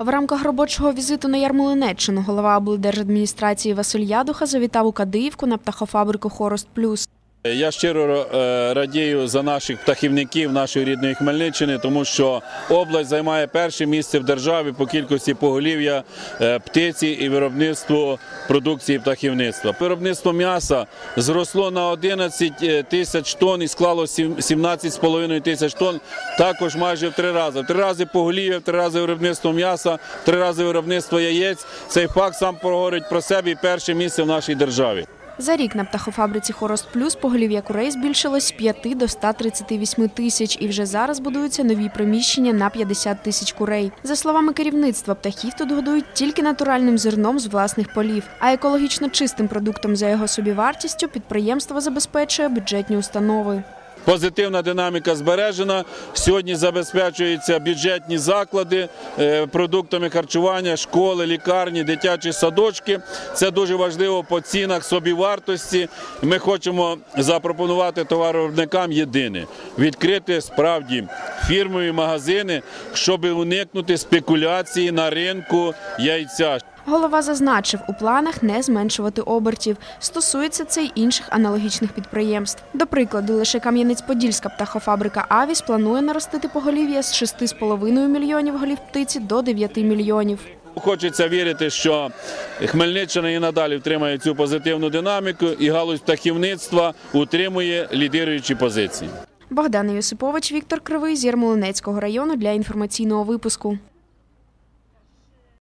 В рамках робочого візиту на Ярмолинеччину голова облдержадміністрації Василь Ядуха завітав у Кадиївку на птахофабрику Хорост Плюс. Я щиро е, радію за наших птахівників нашої рідної Хмельниччини, тому що область займає перше місце в державі по кількості поголів'я е, птиці і виробництву продукції птахівництва. Виробництво м'яса зросло на 11 тисяч тонн і склало сім- 17,5 тисяч тонн, також майже в три рази. Три рази поголів'я, три рази виробництво м'яса, три рази виробництво яєць. Цей факт сам говорить про себе і перше місце в нашій державі. За рік на птахофабриці Хорост Плюс поголів'я курей збільшилось з 5 до 138 тисяч, і вже зараз будуються нові приміщення на 50 тисяч курей. За словами керівництва, птахів тут годують тільки натуральним зерном з власних полів, а екологічно чистим продуктом за його собівартістю підприємство забезпечує бюджетні установи. Позитивна динаміка збережена. Сьогодні забезпечуються бюджетні заклади е, продуктами харчування, школи, лікарні, дитячі садочки. Це дуже важливо по цінах собівартості. Ми хочемо запропонувати товаровиробникам єдине відкрити справді фірмові магазини, щоб уникнути спекуляції на ринку яйця. Голова зазначив, у планах не зменшувати обертів. Стосується це й інших аналогічних підприємств. До прикладу, лише Кам'янець-Подільська птахофабрика Авіс планує наростити поголів'я з 6,5 мільйонів голів птиці до 9 мільйонів. Хочеться вірити, що Хмельниччина і надалі втримає цю позитивну динаміку, і галузь птахівництва утримує лідируючі позиції. Богдана Юсипович, Віктор Кривий з Ярмолинецького району для інформаційного випуску.